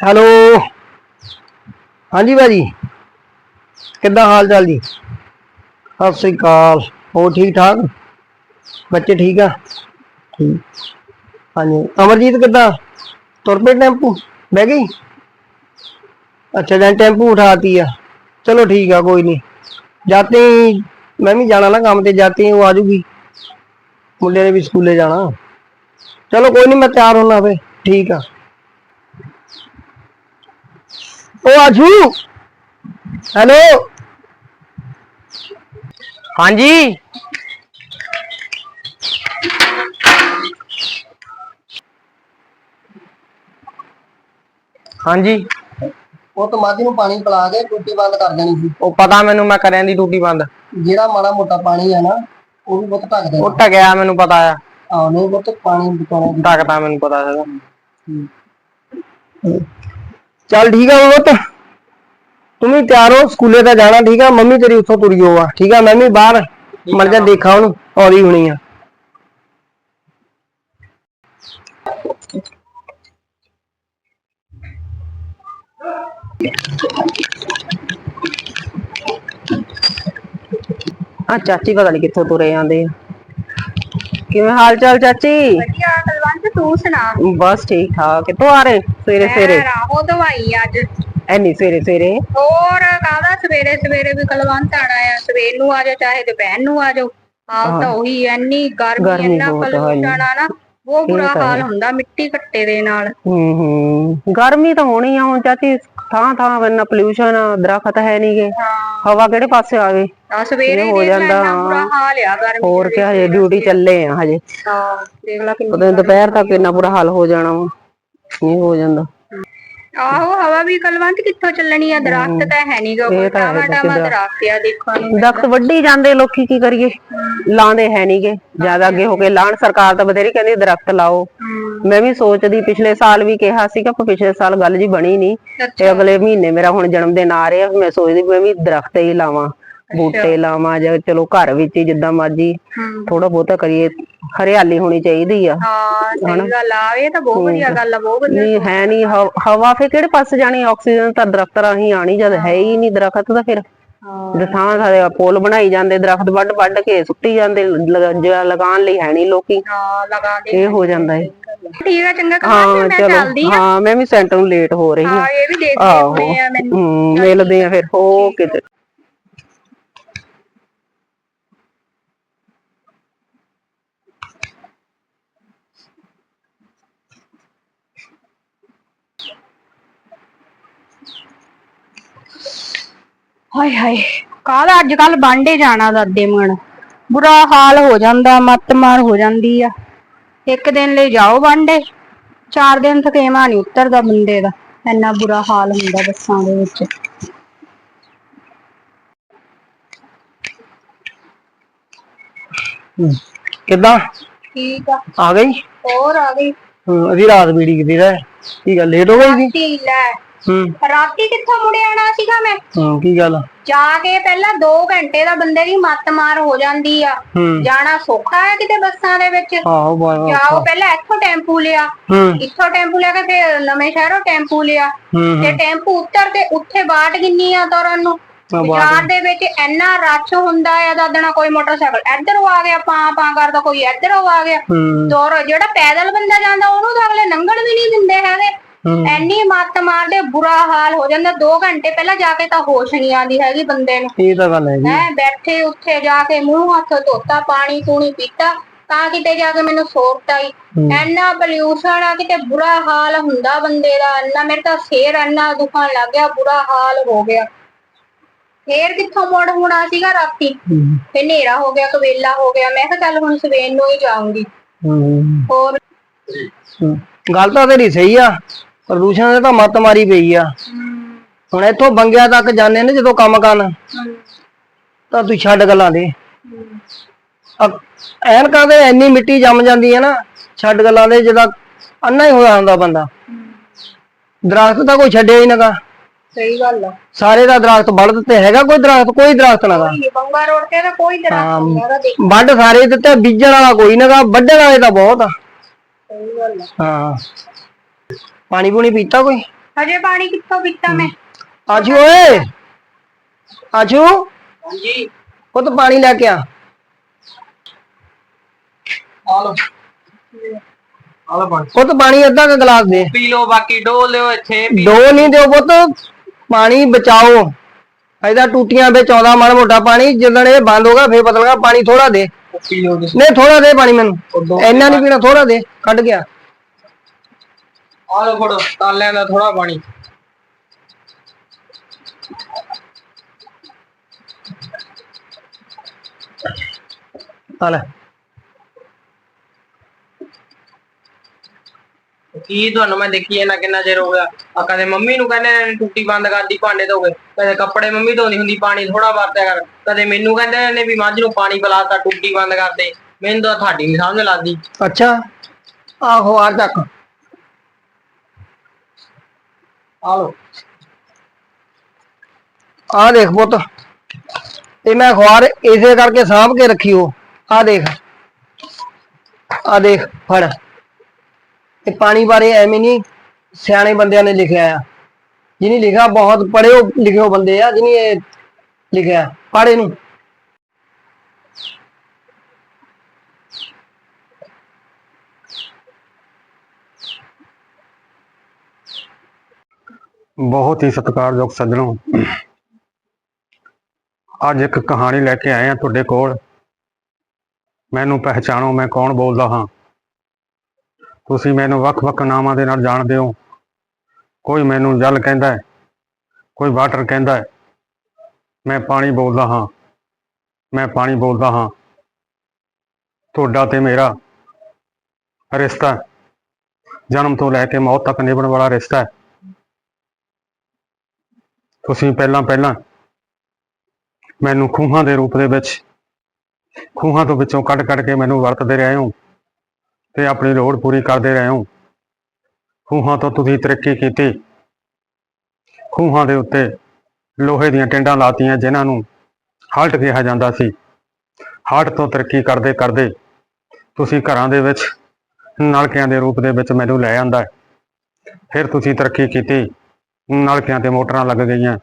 Hello. ਹਾਂਜੀ ਭਾਜੀ। ਕਿੱਦਾਂ ਹਾਲ ਚਾਲ ਜੀ? ਸਤਿ ਸ੍ਰੀ ਅਕਾਲ। ਹੋਰ ਠੀਕ ਠਾਕ? ਬੱਚੇ ਠੀਕ ਆ? ਠੀਕ। ਹਾਂਜੀ। ਅਮਰਜੀਤ ਕਿੱਦਾਂ? ਤੁਰ ਪਏ ਟੈਂਪੂ? ਬਹਿ ਗਈ? ਅੱਛਾ ਜਾਂ ਟੈਂਪੂ ਉਠਾਤੀ ਆ। ਚਲੋ ਠੀਕ ਆ, ਕੋਈ ਨਹੀਂ। ਜਾਤੇ, ਮੈਂ ਵੀ ਜਾਣਾ ਨਾ ਕੰਮ ਤੇ, ਜਾਤੀ ਉਹ ਆ ਜੂਗੀ। ਮੁੰਡੇ ਨੇ ਵੀ ਸਕੂਲੇ ਜਾਣਾ। ਚਲੋ ਕੋਈ ਨਹੀਂ, ਮੈਂ ਤਿਆਰ ਹੋਣਾ ਫੇ ਠੀਕ ਆ। ਉਹ ਆਜੂ ਹੈਲੋ। ਹਾਂਜੀ। ਹਾਂਜੀ। ਉਹ ਤਾਂ ਮੱਝ ਨੂੰ ਪਾਣੀ ਪਿਲਾ ਕੇ ਟੂਟੀ ਬੰਦ ਕਰ ਦੇਣੀ ਸੀ। ਉਹ ਪਤਾ ਮੈਨੂੰ ਮੈਂ ਕਰਿਆ ਦੀ ਟੂਟੀ ਬੰਦ। ਜਿਹੜਾ ਮਾੜਾ ਮੋਟਾ ਪਾਣੀ ਆ ਨਾ ਉਹ ਵੀ ਬਹੁਤ ਢੱਕ ਦੇਣਾ। ਉਹ ਟਕਿਆ ਮੈਨੂੰ ਪਤਾ ਆ। ਆਹ ਨਹੀਂ ਬਹੁਤ ਪਾਣੀ ਬਚਾਉਣਾ। ਜੀ ਟਕਦਾ ਮੈਨੂੰ ਪਤਾ ਹੈਗਾ ਚੱਲ ਠੀਕ ਆ ਉਹ ਤੂੰ ਵੀ ਤਿਆਰ ਹੋ ਸਕੂਲੇ ਤਾਂ ਜਾਣਾ ਠੀਕ ਆ? ਮੰਮੀ ਤੇਰੀ ਉੱਥੋਂ ਤੁਰੀ ਹੋ ਆ ਠੀਕ ਆ? ਮੈਂ ਵੀ ਬਾਹਰ ਮਰ ਜਾ ਦੇਖਾਂ ਉਹਨੂੰ ਆਉਂਦੀ ਹੋਣੀ ਆ। ਆ ਚਾਚੀ ਪਤਾ ਨਹੀਂ ਕਿੱਥੋਂ ਤੁਰੇ ਆਂਦੇ ਆ। ਕਿਵੇਂ ਹਾਲ ਚਾਲ ਚਾਚੀ? ਵਧੀਆ ਤੂੰ ਸੁਣਾ। ਬਸ ਠੀਕ ਠਾਕ। ਕਿੱਥੋਂ ਆ ਰਹੇ ਸਵੇਰੇ ਸਵੇਰੇ? ਰਾਹੋ ਦਵਾਈ ਅੱਜ। ਐਨੀ ਸਵੇਰੇ ਸਵੇਰੇ? ਹੋਰ ਕਾਹਦਾ ਸਵੇਰੇ ਸਵੇਰੇ ਵੀ ਕਲਵੰਤ ਆਣਾ ਆ ਸਵੇਰ ਨੂੰ ਆ ਜਾ ਚਾਹੇ ਦੁਪਹਿਰ ਨੂੰ ਆ ਜਾਓ। ਆਪ ਤਾਂ ਉਹੀ ਐਨੀ ਗਰਮੀ ਇੰਨਾ ਬਹੁਤ ਆ, ਪੋਲੂਸ਼ਨ ਆ ਨਾ ਬਹੁਤ ਬੁਰਾ ਹਾਲ ਹੁੰਦਾ ਮਿੱਟੀ ਘੱਟੇ ਦੇ ਨਾਲ। ਹੂੰ ਹੂੰ। ਗਰਮੀ ਤਾਂ ਹੋਣੀ ਆ ਹੁਣ ਚਾਚੀ ਥਾਂ ਥਾਂ ਇੰਨਾ ਪੋਲਿਊਸ਼ਨ ਦਰਖਤ ਹੈ ਨਹੀਂਗੇ ਹਵਾ ਕਿਹੜੇ ਪਾਸੇ ਆ ਗਈ? ਆ ਸਵੇਰੇ ਹੋ ਜਾਂਦਾ, ਇੰਨਾ ਬੁਰਾ ਹਾਲ ਆ ਗਰਮੀ ਹੋਰ ਕਿ ਹਜੇ ਡਿਊਟੀ ਚੱਲੇ ਆ ਹਜੇ। ਹਾਂ ਦੇਖ ਲੈ ਕਿੰਨੀ ਦੁਪਹਿਰ ਤੱਕ ਇੰਨਾ ਬੁਰਾ ਹਾਲ ਹੋ ਜਾਣਾ ਵਾ। ਇਹ ਹੋ ਜਾਂਦਾ। ਆਹੋ ਹਵਾ ਵੀ ਕਲਵੰਤ ਕਿੱਥੋਂ ਚੱਲਣੀ ਆ? ਦਰਖਤ ਤਾਂ ਹੈ ਨਹੀਂਗਾ ਕੋਈ। ਟਾਵਾ ਟਾਵਾ। ਦਰਖਤ। ਆ ਦੇਖਣ ਨੂੰ ਦਰਖਤ ਵੱਢੀ ਜਾਂਦੇ ਲੋਕੀ ਕੀ ਕਰੀਏ? ਲਾਉਂਦੇ ਹੈ ਨਹੀਂਗੇ ਜ਼ਿਆਦਾ ਅੱਗੇ ਹੋ ਕੇ ਲਾਣ ਸਰਕਾਰ ਤਾਂ ਬਥੇਰੀ ਕਹਿੰਦੀ ਦਰਖਤ ਲਾਓ। ਮੈਂ ਵੀ ਸੋਚਦੀ ਪਿਛਲੇ ਸਾਲ ਵੀ ਕਿਹਾ ਸੀਗਾ ਪਰ ਪਿਛਲੇ ਸਾਲ ਗੱਲ ਜੀ ਬਣੀ ਨਹੀਂ ਤੇ ਅਗਲੇ ਮਹੀਨੇ ਮੇਰਾ ਹੁਣ ਜਨਮ ਦਿਨ ਆ ਰਿਹਾ ਮੈਂ ਸੋਚਦੀ ਮੈਂ ਵੀ ਦਰਖਤ ਹੀ ਲਾਵਾਂ। ਬੂਟੇ ਲਾਵਾਂ ਜਾਂ ਚਲੋ ਘਰ ਵਿੱਚ ਹੀ ਜਿੱਦਾਂ ਮਰਜ਼ੀ ਹਮ, ਥੋੜਾ ਬਹੁਤਾ ਕਰੀਏ ਹਰਿਆਲੀ ਹੋਣੀ ਚਾਹੀਦੀ ਆ। ਹਾਂ ਸਹੀ ਗੱਲ ਆ ਇਹ ਤਾਂ ਬਹੁਤ ਵਧੀਆ ਗੱਲ ਆ ਬਹੁਤ ਵਧੀਆ ਨਹੀਂ ਹੈ ਨਹੀਂ ਹਵਾ ਫੇ ਕਿਹੜੇ ਪਾਸੇ ਜਾਣੀ ਆਕਸੀਜਨ ਤਾਂ ਦਰਖਤ ਰਾਹੀਂ ਆਣੀ ਜਦ ਹੈ ਹੀ ਨਹੀਂ ਦਰਖਤ ਤਾਂ ਫਿਰ। ਹਾਂ। ਥਾਂ ਥਾਂ ਪੁਲ ਬਣਾਈ ਜਾਂਦੇ ਦਰਖਤ ਵੱਢ ਵੱਢ ਕੇ ਸੁੱਟੀ ਜਾਂਦੇ ਲਗਾ- ਲਗਾਉਣ ਲਈ ਹੈ ਨਹੀਂ ਲੋਕੀ। ਹਾਂ ਲਗਾ ਦੇ ਇਹ ਹੋ ਜਾਂਦਾ ਹੈ ਠੀਕ ਆ ਚੰਗਾ ਕੰਮ ਹਾਂ ਮੈਂ ਚੱਲਦੀ ਚਲੋ ਹਾਂ ਮੈਂ ਵੀ ਸੈਂਟਰ ਨੂੰ ਲੇਟ ਹੋ ਰਹੀ ਹਾਂ ਹਾਂ ਇਹ ਵੀ ਦੇਖਦੇ ਆਹੋ। ਆ ਮੈਨੂੰ ਹਮ, ਮਿਲਦੇ ਆ ਫਿਰ। ਓਕੇ ਹਾਏ ਹਾਏ ਕਾਹਦਾ ਅੱਜ ਕੱਲ ਬਾਂਡੇ ਜਾਣਾ ਦਾਦੇ ਮਣ ਬੁਰਾ ਹਾਲ ਹੋ ਜਾਂਦਾ ਮੱਤ ਮਾਰ ਹੋ ਜਾਂਦੀ ਆ। ਇੱਕ ਦਿਨ ਲਈ ਜਾਓ ਬਾਂਡੇ ਚਾਰ ਦਿਨ ਥਕੇਵਾ ਨਹੀਂ ਉਤਰਦਾ ਬੰਦੇ ਦਾ। ਇੰਨਾ ਬੁਰਾ ਹਾਲ ਹੁੰਦਾ ਬੱਸਾਂ ਦੇ ਵਿੱਚ। ਕਿੱਦਾਂ? ਠੀਕ ਆ। ਆ ਗਈ? ਹੋਰ ਆ ਗਈ। ਹਮ, ਅਧੀ ਰਾਤ ਬੀੜੀ ਕਿਦੀ ਰਹਿ? ਕੀ ਗੱਲ ਲੇਟ ਹੋ ਗਈ ਸੀ? ਲੈ। ਹੂੰ। ਰਾਤੀ ਕਿੱਥੋਂ ਮੁੜੇ ਆਣਾ ਸੀਗਾ ਮੈਂ? ਹੂੰ ਕੀ ਗੱਲ? ਜਾ ਕੇ ਪਹਿਲਾਂ 2 ਘੰਟੇ ਦਾ ਬੰਦੇ ਦੀ ਮੱਤ ਮਾਰ ਹੋ ਜਾਂਦੀ ਆ। ਹੂੰ। ਜਾਣਾ ਸੌਖਾ ਹੈ ਕਿਤੇ ਬੱਸਾਂ ਦੇ ਵਿੱਚ? ਆਹੋ ਬਾਬਾ ਜਾਓ ਪਹਿਲਾਂ ਇੱਥੋਂ ਟੈਂਪੂ ਲਿਆ। ਹੂੰ। ਇੱਥੋਂ ਟੈਂਪੂ ਲਿਆ ਕੇ ਫਿਰ ਨਵੇਂ ਸ਼ਹਿਰੋਂ ਟੈਂਪੂ ਲਿਆ। ਹੂੰ ਤੇ ਟੈਂਪੂ ਉੱਤਰ ਕੇ ਉੱਥੇ ਬਾਟ ਕਿੰਨੀ ਆ ਤੁਰਨ ਨੂੰ। ਬਾਜ਼ਾਰ ਦੇ ਵਿੱਚ ਇੰਨਾ ਰੱਛ ਹੁੰਦਾ ਆ ਦਾਦਣਾ ਕੋਈ ਮੋਟਰਸਾਈਕਲ। ਇੱਧਰੋਂ ਆ ਗਿਆ ਪਾਂ ਪਾਂ ਕਰਦਾ ਕੋਈ ਇੱਧਰੋਂ ਆ ਗਿਆ। ਹੂੰ। ਦੌਰ ਜਿਹੜਾ ਪੈਦਲ ਬੰਦਾ ਜਾਂਦਾ ਉਹਨੂੰ ਤਾਂ ਅਗਲੇ ਲੰਘਣ ਵੀ ਨਹੀਂ ਦਿੰਦੇ ਹੈਗੇ। ਐਨੀ ਮੱਤ ਮਾਰਦੇ ਬੁਰਾ ਹਾਲ ਹੋ ਜਾਂਦਾ। 2 ਘੰਟੇ ਪਹਿਲਾਂ ਜਾ ਕੇ ਤਾਂ ਹੋਸ਼ ਨਹੀਂ ਆਉਂਦੀ ਹੈਗੀ ਬੰਦੇ ਨੂੰ। ਇਹ ਤਾਂ ਗੱਲ ਹੈ ਜੀ ਹੈ ਬੈਠੇ ਉੱਥੇ ਜਾ ਕੇ ਮੂੰਹ ਹੱਥ ਧੋਤਾ ਪਾਣੀ ਪੂਣੀ ਪੀਤਾ ਤਾਂ ਕਿਤੇ ਜਾ ਕੇ ਮੈਨੂੰ ਸੋਰਤ ਆਈ। ਐਨਾ ਪੋਲਿਊਸ਼ਨ ਆ ਕਿਤੇ ਬੁਰਾ ਹਾਲ ਹੁੰਦਾ ਬੰਦੇ ਦਾ। ਇੰਨਾ ਮੇਰੇ ਤਾਂ ਸਿਰ ਇੰਨਾ ਦੁਖਣ ਲੱਗ ਗਿਆ ਬੁਰਾ ਹਾਲ ਹੋ ਗਿਆ। ਫੇਰ ਕਿੱਥੋਂ ਮੋੜ ਹੋਣਾ ਸੀਗਾ ਰਾਤੀ? ਫੇ ਹਨੇਰਾ ਹੋ ਗਿਆ ਕਵੇਲਾ ਹੋ ਗਿਆ। ਮੈਂ ਕਿਹਾ ਚੱਲ ਹੁਣ ਸਵੇਰ ਨੂੰ ਹੀ ਜਾਊਂਗੀ। ਹੋਰ। ਗੱਲ ਤਾਂ ਤੇਰੀ ਸਹੀ ਆ। ਪ੍ਰਦੂਸ਼ਣ ਦੇ ਤਾਂ ਮੱਤ ਮਾਰੀ ਪਈ ਆ। ਹੁਣ ਇੱਥੋਂ ਬੰਗਿਆ ਤੱਕ ਜਾਂਦੇ ਨੇ ਜਦੋਂ ਕੰਮ ਕਰਨ। ਤਾਂ ਤੂੰ ਛੱਡ ਗੱਲਾਂ ਦੇ। ਅ- ਐਨਕਾਂ ਦੇ ਇੰਨੀ ਮਿੱਟੀ ਜੰਮ ਜਾਂਦੀ ਹੈ ਨਾ ਛੱਡ ਗੱਲਾਂ ਦੇ ਜਿਹਦਾ ਅੰਨਾ ਹੀ ਹੋਇਆ ਹੁੰਦਾ ਬੰਦਾ। ਦਰਖਤ ਤਾਂ ਕੋਈ ਛੱਡਿਆ ਹੀ ਨਗਾ ਸਹੀ ਗੱਲ ਆ। ਸਾਰੇ ਦਾ ਦਰਖਤ ਵੱਢ ਦਿੱਤੇ ਹੈਗਾ ਕੋਈ ਦਰਖਤ? ਕੋਈ ਦਰਖਤ ਨਗਾ ਨੀ, ਬੰਗਾ ਰੋਡ ਤੇ ਤਾਂ ਕੋਈ ਦਰਖਤ ਨਹੀਂ ਵੱਢ ਸਾਰੇ ਦਿੱਤੇ ਬੀਜਣ ਵਾਲਾ ਕੋਈ ਨਗਾ ਵੱਢਣ ਵਾਲੇ ਤਾਂ ਬਹੁਤ ਆ। ਸਹੀ ਗੱਲ ਆ। ਹਾਂ। ਪਾਣੀ ਪੂਣੀ ਪੀਤਾ ਕੋਈ? ਹਜੇ ਪਾਣੀ ਕਿੱਥੋਂ ਪੀਤਾ ਮੈਂ? ਆਜੂ ਓਏ। ਆਜੂ। ਹਾਂਜੀ। ਉਹ ਤਾਂ ਪਾਣੀ ਲੈ ਕੇ ਆ। ਪਾਣੀ ਉਹ ਤਾਂ ਪਾਣੀ। ਅੱਧਾ ਕੁ ਗਲਾਸ ਦੇ। ਪੀ ਲਓ ਬਾਕੀ ਡੋਲ ਲਿਓ ਇੱਥੇ ਪੀ- ਦੋ ਨਹੀਂ ਦਿਓ ਪੁੱਤ। ਪਾਣੀ ਬਚਾਓ। ਇਹਦਾ ਟੂਟੀਆਂ ਵਿੱਚ ਆਉਂਦਾ ਮਾੜਾ ਮੋਟਾ ਪਾਣੀ। ਜਦੋਂ ਇਹ ਬੰਦ ਹੋਗਾ ਫੇਰ ਪਤਾ ਲੱਗਾ ਪਾਣੀ ਥੋੜਾ ਦੇ। ਪੀ ਨਹੀਂ ਥੋੜਾ ਦੇ ਪਾਣੀ ਮੈਨੂੰ। ਇੰਨਾ ਨਹੀਂ ਪੀਣਾ ਥੋੜਾ ਦੇ। ਕੱਢ ਗਿਆ ਆ ਲਓ ਫੜੋ, ਤਾਲਿਆਂ ਦਾ ਥੋੜਾ ਪਾਣੀ। ਆ ਲੈ। ਕੀ ਤੁਹਾਨੂੰ ਮੈਂ ਦੇਖੀ ਇਹਨਾਂ ਕਿੰਨਾ ਚਿਰ ਹੋ ਗਿਆ? ਆ ਕਦੇ ਮੰਮੀ ਨੂੰ ਕਹਿੰਦੇ ਨੇ ਟੁੱਟੀ ਬੰਦ ਕਰਦੀ ਭਾਂਡੇ ਧੋਗੇ ਕਦੇ ਕੱਪੜੇ ਮੰਮੀ ਧੋਦੀ ਹੁੰਦੀ, ਪਾਣੀ ਥੋੜਾ ਵਰਤਿਆ ਕਰ। ਕਦੇ ਮੈਨੂੰ ਕਹਿੰਦੇ ਨੇ ਵੀ ਮੱਝ ਨੂੰ ਪਾਣੀ ਪਿਲਾਤਾ ਟੁੱਟੀ ਬੰਦ ਕਰਦੇ ਮੈਨੂੰ ਤਾਂ ਤੁਹਾਡੀ ਨਹੀਂ ਸਮਝ ਲੱਗਦੀ। ਅੱਛਾ, ਆਹੋ ਆ ਤੱਕ। ਆ ਲਓ ਆ ਦੇਖ ਪੁੱਤ। ਇਹ ਮੈਂ ਅਖਬਾਰ ਇਸੇ ਕਰਕੇ ਸਾਂਭ ਕੇ ਰੱਖੀ ਉਹ। ਆ ਦੇਖ। ਆ ਦੇਖ, ਫੜ। ਇਹ ਪਾਣੀ ਬਾਰੇ ਐਵੇਂ ਨਹੀਂ ਸਿਆਣੇ ਬੰਦਿਆਂ ਨੇ ਲਿਖਿਆ ਆ। ਜਿਹਨੇ ਲਿਖਿਆ, ਬਹੁਤ ਪੜ੍ਹਿਓ ਲਿਖਿਓ ਬੰਦੇ ਆ, ਜਿਹਨੇ ਇਹ ਲਿਖਿਆ। ਪੜ੍ਹ ਇਹਨੂੰ। ਬਹੁਤ ਹੀ ਸਤਿਕਾਰਯੋਗ ਸੱਜਣੋ। ਅੱਜ ਇੱਕ ਕਹਾਣੀ ਲੈ ਕੇ ਆਏ ਆ ਤੁਹਾਡੇ ਕੋਲ। ਮੈਨੂੰ ਪਹਿਚਾਣੋ ਮੈਂ ਕੌਣ ਬੋਲਦਾ ਹਾਂ। ਤੁਸੀਂ ਮੈਨੂੰ ਵੱਖ-ਵੱਖ ਨਾਵਾਂ ਦੇ ਨਾਲ ਜਾਣਦੇ ਹੋ। ਕੋਈ ਮੈਨੂੰ ਜਲ ਕਹਿੰਦਾ ਹੈ, ਕੋਈ ਵਾਟਰ ਕਹਿੰਦਾ ਹੈ। ਮੈਂ ਪਾਣੀ ਬੋਲਦਾ ਹਾਂ, ਮੈਂ ਪਾਣੀ ਬੋਲਦਾ ਹਾਂ। ਤੁਹਾਡਾ ਤੇ ਮੇਰਾ ਰਿਸ਼ਤਾ ਜਨਮ ਤੋਂ ਲੈ ਕੇ ਮੌਤ ਤੱਕ ਨਿਭਣ ਵਾਲਾ ਰਿਸ਼ਤਾ ਹੈ। ਤੁਸੀਂ ਪਹਿਲਾਂ ਪਹਿਲਾਂ ਮੈਨੂੰ ਖੂਹਾਂ ਦੇ ਰੂਪ ਦੇ ਵਿੱਚ, ਖੂਹਾਂ ਤੋਂ ਵਿੱਚੋਂ ਕੱਢ ਕੱਢ ਕੇ ਮੈਨੂੰ ਵਰਤਦੇ ਰਹੇ ਹੋ ਤੇ ਆਪਣੀ ਲੋੜ ਪੂਰੀ ਕਰਦੇ ਰਹੇ ਹੋ। ਖੂਹਾਂ ਤੋਂ ਤੁਸੀਂ ਤਰੱਕੀ ਕੀਤੀ। ਖੂਹਾਂ ਦੇ ਉੱਤੇ ਲੋਹੇ ਦੀਆਂ ਟਿੰਡਾਂ ਲਾਤੀਆਂ ਜਿਨ੍ਹਾਂ ਨੂੰ ਹਾਲਟ ਕਿਹਾ ਜਾਂਦਾ ਸੀ। ਹਾਲਟ ਤੋਂ ਤਰੱਕੀ ਕਰਦੇ ਕਰਦੇ ਤੁਸੀਂ ਘਰਾਂ ਦੇ ਵਿੱਚ, ਨਲਕਿਆਂ ਦੇ ਰੂਪ ਦੇ ਵਿੱਚ ਮੈਨੂੰ ਲੈ ਆਂਦਾ। ਫਿਰ ਤੁਸੀਂ ਤਰੱਕੀ ਕੀਤੀ। ਨਲਕਿਆਂ ਤੇ ਮੋਟਰਾਂ ਲੱਗ ਗਈਆਂ।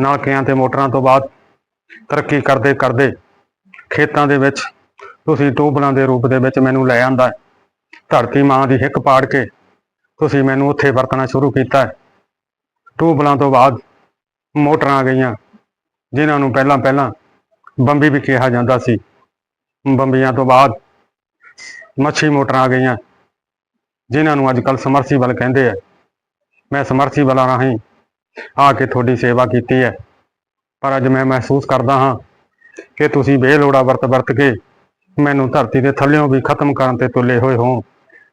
ਨਲਕਿਆਂ ਤੇ ਮੋਟਰਾਂ ਤੋਂ ਬਾਅਦ ਤਰੱਕੀ ਕਰਦੇ ਕਰਦੇ ਖੇਤਾਂ ਦੇ ਵਿੱਚ ਤੁਸੀਂ ਟੂਬਲਾਂ ਦੇ ਰੂਪ ਦੇ ਵਿੱਚ ਮੈਨੂੰ ਲੈ ਆਂਦਾ ਧਰਤੀ ਮਾਂ ਦੀ ਹਿੱਕ ਪਾੜ ਕੇ ਤੁਸੀਂ ਮੈਨੂੰ ਉੱਥੇ ਵਰਤਣਾ ਸ਼ੁਰੂ ਕੀਤਾ ਹੈ। ਟੂਬਲਾਂ ਤੋਂ ਬਾਅਦ ਮੋਟਰਾਂ ਆ ਗਈਆਂ, ਜਿਨ੍ਹਾਂ ਨੂੰ ਪਹਿਲਾਂ ਪਹਿਲਾਂ ਬੰਬੀ ਵੀ ਕਿਹਾ ਜਾਂਦਾ ਸੀ। ਬੰਬੀਆਂ ਤੋਂ ਬਾਅਦ ਮੱਛੀ ਮੋਟਰਾਂ ਆ ਗਈਆਂ, ਜਿਨ੍ਹਾਂ ਨੂੰ ਅੱਜ ਕੱਲ੍ਹ ਸਮਰਸੀਬਲ ਕਹਿੰਦੇ ਆ। ਮੈਂ ਸਮਰਸੀਬਲਾਂ ਰਾਹੀਂ ਆ ਕੇ ਤੁਹਾਡੀ ਸੇਵਾ ਕੀਤੀ ਹੈ। ਪਰ ਅੱਜ ਮੈਂ ਮਹਿਸੂਸ ਕਰਦਾ ਹਾਂ ਕਿ ਤੁਸੀਂ ਬੇਲੋੜਾ ਵਰਤ ਵਰਤ ਕੇ ਮੈਨੂੰ ਧਰਤੀ ਦੇ ਥੱਲਿਓਂ ਵੀ ਖਤਮ ਕਰਨ ਤੇ ਤੁਲੇ ਹੋਏ ਹੋ।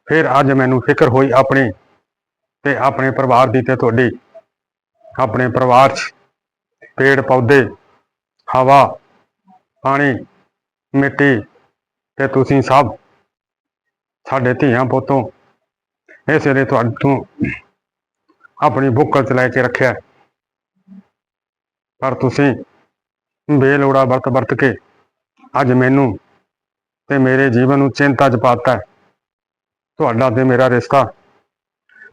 ਫਿਰ ਅੱਜ ਮੈਨੂੰ ਫਿਕਰ ਹੋਈ ਆਪਣੀ ਤੇ ਆਪਣੇ ਪਰਿਵਾਰ ਦੀ ਤੇ ਤੁਹਾਡੀ। ਆਪਣੇ ਪਰਿਵਾਰ 'ਚ ਪੇੜ, ਪੌਦੇ, ਹਵਾ, ਪਾਣੀ, ਮਿੱਟੀ ਤੇ ਤੁਸੀਂ ਸਭ ਸਾਡੇ ਧੀਆਂ ਪੁੱਤੋਂ। ਇਸ ਵੇਲੇ ਤੁਹਾਨੂੰ ਆਪਣੀ ਬੁੱਕਲ ਚ ਲੈ ਕੇ ਰੱਖਿਆ। ਪਰ ਤੁਸੀਂ ਬੇਲੋੜਾ ਵਰਤ ਵਰਤ ਕੇ ਅੱਜ ਮੈਨੂੰ ਤੇ ਮੇਰੇ ਜੀਵਨ ਨੂੰ ਚਿੰਤਾ ਚ ਪਾਤਾ ਤੁਹਾਡਾ ਤੇ ਮੇਰਾ ਰਿਸ਼ਤਾ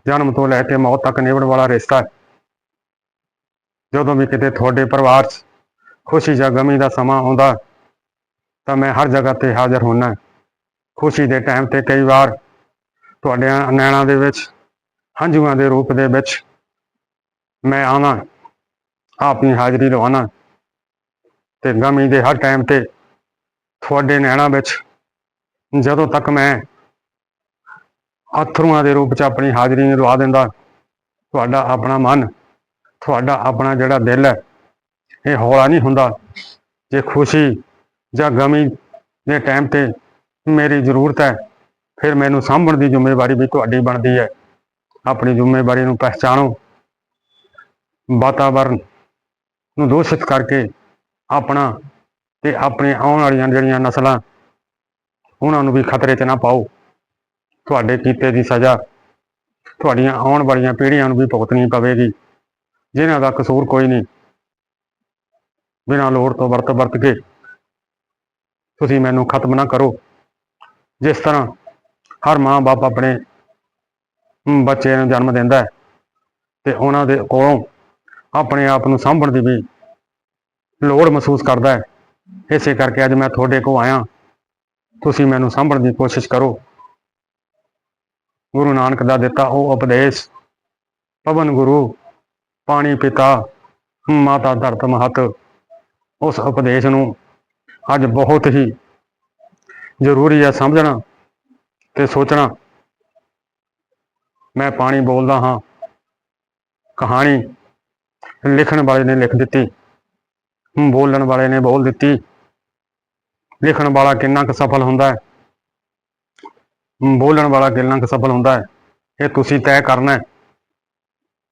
ਜਨਮ ਤੋਂ ਲੈ ਕੇ ਮੌਤ ਤੱਕ ਨਿਭਣ ਵਾਲਾ ਰਿਸ਼ਤਾ ਹੈ। ਜਦੋਂ ਵੀ ਕਿਤੇ ਤੁਹਾਡੇ ਪਰਿਵਾਰ 'ਚ ਖੁਸ਼ੀ ਜਾਂ ਗਮੀ ਦਾ ਸਮਾਂ ਆਉਂਦਾ ਤਾਂ ਮੈਂ ਹਰ ਜਗ੍ਹਾ ਤੇ ਹਾਜ਼ਰ ਹੁੰਨਾ ਖੁਸ਼ੀ ਦੇ ਟਾਈਮ ਤੇ ਕਈ ਵਾਰ ਤੁਹਾਡਿਆਂ ਨੈਣਾਂ ਦੇ ਵਿੱਚ ਹੰਝੂਆਂ ਦੇ ਰੂਪ ਦੇ ਵਿੱਚ ਮੈਂ ਆਵਾਂ ਆਪਣੀ ਹਾਜ਼ਰੀ ਲਵਾਉਣਾ ਤੇ ਗਮੀ ਦੇ ਹਰ ਟਾਈਮ ਤੇ ਤੁਹਾਡੇ ਨੈਣਾਂ ਵਿੱਚ ਜਦੋਂ ਤੱਕ ਮੈਂ ਅਥਰੂਆਂ ਦੇ ਰੂਪ 'ਚ ਆਪਣੀ ਹਾਜ਼ਰੀ ਨਹੀਂ ਲਵਾ ਦਿੰਦਾ, ਤੁਹਾਡਾ ਆਪਣਾ ਮਨ, ਤੁਹਾਡਾ ਆਪਣਾ ਜਿਹੜਾ ਦਿਲ ਹੈ, ਇਹ ਹੌਲਾ ਨਹੀਂ ਹੁੰਦਾ। ਜੇ ਖੁਸ਼ੀ ਜਾਂ ਗਮੀ ਦੇ ਟਾਈਮ ਤੇ ਮੇਰੀ ਜ਼ਰੂਰਤ ਹੈ, ਫਿਰ ਮੈਨੂੰ ਸਾਂਭਣ ਦੀ ਜ਼ਿੰਮੇਵਾਰੀ ਵੀ ਤੁਹਾਡੀ ਬਣਦੀ ਹੈ। ਆਪਣੀ ਜ਼ਿੰਮੇਵਾਰੀ ਨੂੰ ਪਹਿਚਾਣੋ। ਵਾਤਾਵਰਨ ਨੂੰ ਦੂਸ਼ਿਤ ਕਰਕੇ ਆਪਣਾ ਤੇ ਆਪਣੇ ਆਉਣ ਵਾਲੀਆਂ ਜਿਹੜੀਆਂ ਨਸਲਾਂ, ਉਹਨਾਂ ਨੂੰ ਵੀ ਖਤਰੇ 'ਚ ਨਾ ਪਾਓ। ਤੁਹਾਡੇ ਕੀਤੇ ਦੀ ਸਜ਼ਾ, ਤੁਹਾਡੀਆਂ ਆਉਣ ਵਾਲੀਆਂ ਪੀੜ੍ਹੀਆਂ ਨੂੰ ਵੀ ਭੁਗਤਣੀ ਪਵੇਗੀ। ਜਿਨ੍ਹਾਂ ਦਾ ਕਸੂਰ ਕੋਈ ਨਹੀਂ। ਬਿਨਾਂ ਲੋੜ ਤੋਂ ਵਰਤ ਵਰਤ ਕੇ ਤੁਸੀਂ ਮੈਨੂੰ ਖਤਮ ਨਾ ਕਰੋ। ਜਿਸ ਤਰ੍ਹਾਂ ਹਰ ਮਾਂ ਬਾਪ ਆਪਣੇ ਬੱਚੇ ਨੂੰ ਜਨਮ ਦਿੰਦਾ ਹੈ। ਤੇ ਉਹਨਾਂ ਦੇ ਕੋਲੋਂ ਆਪਣੇ ਆਪ ਨੂੰ ਸਾਂਭਣ ਦੀ ਵੀ ਲੋੜ ਮਹਿਸੂਸ ਕਰਦਾ ਹੈ। ਇਸੇ ਕਰਕੇ ਅੱਜ ਮੈਂ ਤੁਹਾਡੇ ਕੋਲ ਆਇਆ। ਤੁਸੀਂ ਮੈਨੂੰ ਸਾਂਭਣ ਦੀ ਕੋਸ਼ਿਸ਼ ਕਰੋ। ਗੁਰੂ ਨਾਨਕ ਦਾ ਦਿੱਤਾ ਉਹ ਉਪਦੇਸ਼। ਪਵਨ ਗੁਰੂ, ਪਾਣੀ ਪਿਤਾ ਮਾਤਾ ਧਰਤ ਮਹਤ। ਉਸ ਉਪਦੇਸ਼ ਨੂੰ ਅੱਜ ਬਹੁਤ ਹੀ ਜ਼ਰੂਰੀ ਹੈ ਸਮਝਣਾ ਤੇ ਸੋਚਣਾ। ਮੈਂ ਪਾਣੀ ਬੋਲਦਾ ਹਾਂ। ਕਹਾਣੀ ਲਿਖਣ ਵਾਲੇ ਨੇ ਲਿਖ ਦਿੱਤੀ। ਬੋਲਣ ਵਾਲੇ ਨੇ ਬੋਲ ਦਿੱਤੀ। ਲਿਖਣ ਵਾਲਾ ਕਿੰਨਾ ਕੁ ਸਫਲ ਹੁੰਦਾ ਹੈ, ਬੋਲਣ ਵਾਲਾ ਕਿੰਨਾ ਕੁ ਸਫਲ ਹੁੰਦਾ ਹੈ। ਇਹ ਤੁਸੀਂ ਤੈਅ ਕਰਨਾ ਹੈ।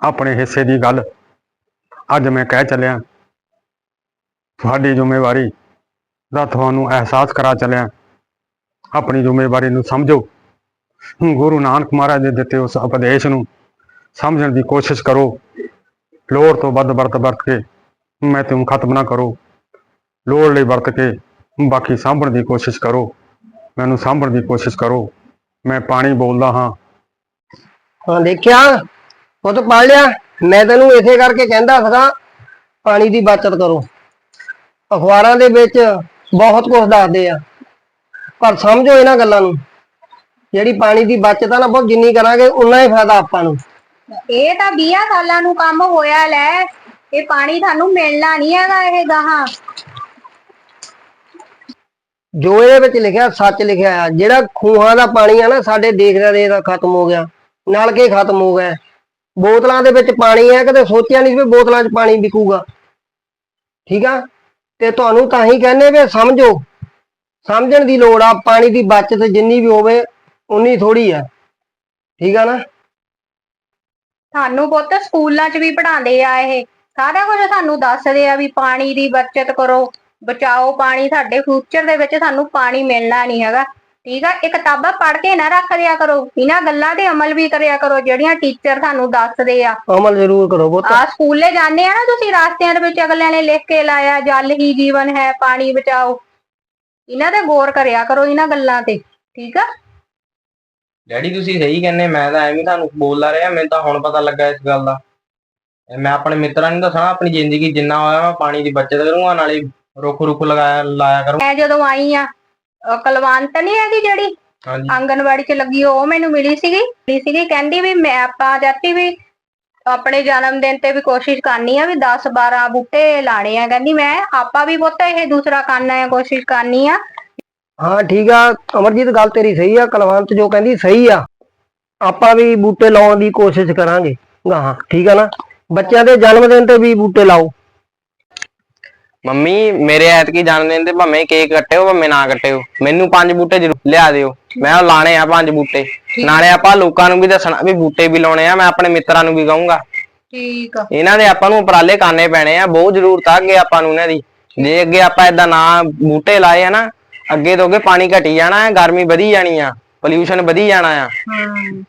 ਆਪਣੇ ਹਿੱਸੇ ਦੀ ਗੱਲ। ਅੱਜ ਮੈਂ ਕਹਿ ਚੱਲਿਆ। ਤੁਹਾਡੀ ਜ਼ਿੰਮੇਵਾਰੀ ਦਾ ਤੁਹਾਨੂੰ ਅਹਿਸਾਸ ਕਰਾ ਚੱਲਿਆ। ਆਪਣੀ ਜ਼ਿੰਮੇਵਾਰੀ ਨੂੰ ਸਮਝੋ। ਗੁਰੂ ਨਾਨਕ ਮਹਾਰਾਜ ਦੇ ਦਿੱਤੇ ਉਸ ਉਪਦੇਸ਼ ਨੂੰ। ਸਮਝਣ ਦੀ ਕੋਸ਼ਿਸ਼ ਕਰੋ। ਲੋੜ ਤੋਂ ਵੱਧ ਵਰਤ ਵਰਤ ਕੇ ਮੈਂ ਤੁਹਾਨੂੰ ਖਤਮ ਨਾ ਕਰੋ। ਲੋੜ ਲਈ ਵਰਤ ਕੇ ਬਾਕੀ ਸਾਂਭਣ ਦੀ ਕੋਸ਼ਿਸ਼ ਕਰੋ। ਮੈਨੂੰ ਸਾਂਭਣ ਦੀ ਕੋਸ਼ਿਸ਼ ਕਰੋ। ਮੈਂ ਪਾਣੀ ਬੋਲਦਾ ਹਾਂ। ਹਾਂ, ਦੇਖਿਆ? ਉਹ ਤਾਂ ਪੜ ਲਿਆ। ਮੈਂ ਤੈਨੂੰ ਇਸੇ ਕਰਕੇ ਕਹਿੰਦਾ ਸੀਗਾ, ਪਾਣੀ ਦੀ ਬਚਤ ਕਰੋ। ਅਖਬਾਰਾਂ ਦੇ ਵਿੱਚ ਬਹੁਤ ਕੁਝ ਦੱਸਦੇ ਆ। ਪਰ ਸਮਝੋ ਇਹਨਾਂ ਗੱਲਾਂ ਨੂੰ। ਜਿਹੜੀ ਪਾਣੀ ਦੀ ਬਚਤ ਆ ਨਾ ਬਹੁਤ ਜਿੰਨੀ ਕਰਾਂਗੇ ਉਨਾ ਹੀ ਫਾਇਦਾ ਆਪਾਂ ਨੂੰ। ਇਹ ਤਾਂ 20 ਸਾਲਾਂ ਨੂੰ ਕੰਮ ਹੋਇਆ ਲੈ ਇਹ ਪਾਣੀ ਤੁਹਾਨੂੰ ਮਿਲਣਾ ਨਹੀਂ ਹੈਗਾ ਇਹ ਗਾਹਾਂ। ਜੋ ਇਹਦੇ ਵਿੱਚ ਲਿਖਿਆ ਸੱਚ ਲਿਖਿਆ ਆ ਜਿਹੜਾ ਖੂਹਾਂ ਦਾ ਪਾਣੀ ਆ ਨਾ ਸਾਡੇ ਦੇਖਦਾ ਦੇਖਦਾ ਖਤਮ ਹੋ ਗਿਆ ਨਲਕੇ ਖਤਮ ਹੋ ਗਏ। ਬੋਤਲਾਂ ਦੇ ਵਿੱਚ ਪਾਣੀ ਹੈ ਕਦੇ ਸੋਚਿਆ ਨਹੀਂ ਵੀ ਬੋਤਲਾਂ 'ਚ ਪਾਣੀ ਵਿਕੂਗਾ। ਠੀਕ ਆ? ਤੇ ਤੁਹਾਨੂੰ ਤਾਂ ਹੀ ਕਹਿੰਦੇ ਵੀ ਸਮਝੋ ਸਮਝਣ ਦੀ ਲੋੜ ਆ ਪਾਣੀ ਦੀ ਬਚਤ ਜਿੰਨੀ ਵੀ ਹੋਵੇ ਉਨੀ ਥੋੜੀ ਆ ਠੀਕ ਆ ਨਾ? ਤੁਹਾਨੂੰ ਪੁੱਤ ਸਕੂਲਾਂ 'ਚ ਵੀ ਪੜਾਉਂਦੇ ਆ ਇਹ। ਸਾਰਾ ਕੁਝ ਸਾਨੂੰ ਦੱਸਦੇ ਆ ਵੀ ਪਾਣੀ ਦੀ ਬਚਤ ਕਰੋ। ਬਚਾਓ ਪਾਣੀ ਸਾਡੇ ਫਿਊਚਰ ਦੇ ਵਿੱਚ ਸਾਨੂੰ ਪਾਣੀ ਮਿਲਣਾ ਨਹੀਂ ਹੈਗਾ। ਠੀਕ ਆ ਇਹ ਕਿਤਾਬਾਂ ਪੜ੍ਹ ਕੇ ਨਾ ਰੱਖ ਦਿਆ ਕਰੋ। ਇਹਨਾਂ ਗੱਲਾਂ ਤੇ ਅਮਲ ਵੀ ਕਰਿਆ ਕਰੋ ਜਿਹੜੀਆਂ ਟੀਚਰ ਤੁਹਾਨੂੰ ਦੱਸਦੇ ਆ। ਅਮਲ ਜ਼ਰੂਰ ਕਰੋ ਪੁੱਤ। ਆ ਸਕੂਲੇ ਜਾਂਦੇ ਆ ਨਾ ਤੁਸੀਂ ਰਾਸਤਿਆਂ ਦੇ ਵਿੱਚ ਅਗਲਿਆਂ ਨੇ ਲਿਖ ਕੇ ਲਾਇਆ ਜਲ ਹੀ ਜੀਵਨ ਹੈ ਪਾਣੀ ਬਚਾਓ। ਇਹਨਾਂ ਤੇ ਗੌਰ ਕਰਿਆ ਕਰੋ ਇਹਨਾਂ ਗੱਲਾਂ ਤੇ। ਠੀਕ ਆ? ਡੈਡੀ ਤੁਸੀਂ ਸਹੀ ਕਹਿੰਦੇ ਮੈਂ ਤਾਂ ਐਵੇਂ ਤੁਹਾਨੂੰ ਬੋਲਦਾ ਰਿਹਾ ਮੈਨੂੰ ਤਾਂ ਹੁਣ ਪਤਾ ਲੱਗਾ ਇਸ ਗੱਲ ਦਾ। ਮੈਂ ਆਪਣੇ ਮਿੱਤਰਾਂ ਨੂੰ ਦੱਸਣਾ ਆਪਣੀ ਜ਼ਿੰਦਗੀ ਜਿੰਨਾ ਹੋਇਆ ਮੈਂ ਪਾਣੀ ਦੀ ਬਚਤ ਕਰੂੰਗਾ ਨਾਲੇ ਰੁੱਖ ਰੁੱਖ ਲਗਾਇਆ ਲਾਇਆ ਕਰੂੰ। ਮੈਂ ਜਦੋਂ ਆਈ ਆ ਕੁਲਵੰਤ ਨਹੀਂ ਹੈਗੀ ਜਿਹੜੀ? ਹਾਂਜੀ। ਆਂਗਨਵਾੜੀ ਚ ਲੱਗੀ ਉਹ ਮੈਨੂੰ ਮਿਲੀ ਸੀਗੀ। ਮਿਲੀ ਸੀਗੀ ਕਹਿੰਦੀ ਵੀ ਮੈਂ ਆਪਾਂ ਜਾਤੀ ਵੀ ਆਪਣੇ ਜਨਮ ਦਿਨ ਤੇ ਵੀ ਕੋਸ਼ਿਸ਼ ਕਰਨੀ ਆ ਵੀ 10 12 ਬੂਟੇ ਲਾਣੇ ਆ। ਕਹਿੰਦੀ ਮੈਂ ਆਪਾਂ ਵੀ ਪੁੱਤ ਇਹ ਦੂਸਰਾ ਕਰਨਾ ਹੈ ਕੋਸ਼ਿਸ਼ ਕਰਨੀ ਆ। ਹਾਂ ਠੀਕ ਆ। ਅਮਰਜੀਤ ਗੱਲ ਤੇਰੀ ਸਹੀ ਆ। ਕਲਵੰਤ ਜੋ ਕਹਿੰਦੀ ਸਹੀ ਆ। ਆਪਾਂ ਵੀ ਬੂਟੇ ਲਾਉਣ ਦੀ ਕੋਸ਼ਿਸ਼ ਕਰਾਂਗੇ। ਗਾਹਾਂ ਠੀਕ ਆ ਨਾ? ਬੱਚਿਆਂ ਦੇ ਜਨਮ ਦਿਨ ਤੇ ਵੀ ਬੂਟੇ ਲਾਓ। ਮੰਮੀ ਮੇਰੇ ਐਤਕੀ ਜਨਮ ਦਿਨ ਤੇ ਭਾਵੇਂ ਕੇਕ ਕੱਟਿਓ ਭਾਵੇਂ ਨਾ ਕੱਟਿਓ। ਮੈਨੂੰ ਪੰਜ ਬੂਟੇ ਜ਼ਰੂਰ ਲਿਆ ਦਿਓ। ਮੈਂ ਉਹ ਲਾਣੇ ਆ ਪੰਜ ਬੂਟੇ। ਨਾਲੇ ਆਪਾਂ ਲੋਕਾਂ ਨੂੰ ਵੀ ਦੱਸਣਾ ਵੀ ਬੂਟੇ ਵੀ ਲਾਉਣੇ ਆ। ਮੈਂ ਆਪਣੇ ਮਿੱਤਰਾਂ ਨੂੰ ਵੀ ਕਹੂੰਗਾ। ਠੀਕ ਆ। ਇਹਨਾਂ ਦੇ ਆਪਾਂ ਨੂੰ ਉਪਰਾਲੇ ਕਰਨੇ ਪੈਣੇ ਆ। ਬਹੁਤ ਜ਼ਰੂਰਤ ਆ ਅੱਗੇ ਆਪਾਂ ਨੂੰ ਇਹਨਾਂ ਦੀ। ਜੇ ਅੱਗੇ ਆਪਾਂ ਏਦਾਂ ਨਾ ਬੂਟੇ ਲਾਏ ਆ ਨਾ ਅੱਗੇ ਤੋਂ ਅੱਗੇ ਪਾਣੀ ਘਟੀ ਜਾਣਾ ਹੈ ਗਰਮੀ ਵਧੀ ਜਾਣੀ ਆ ਪੋਲਿਊਸ਼ਨ ਵਧੀ ਜਾਣਾ ਆ। ਹਮ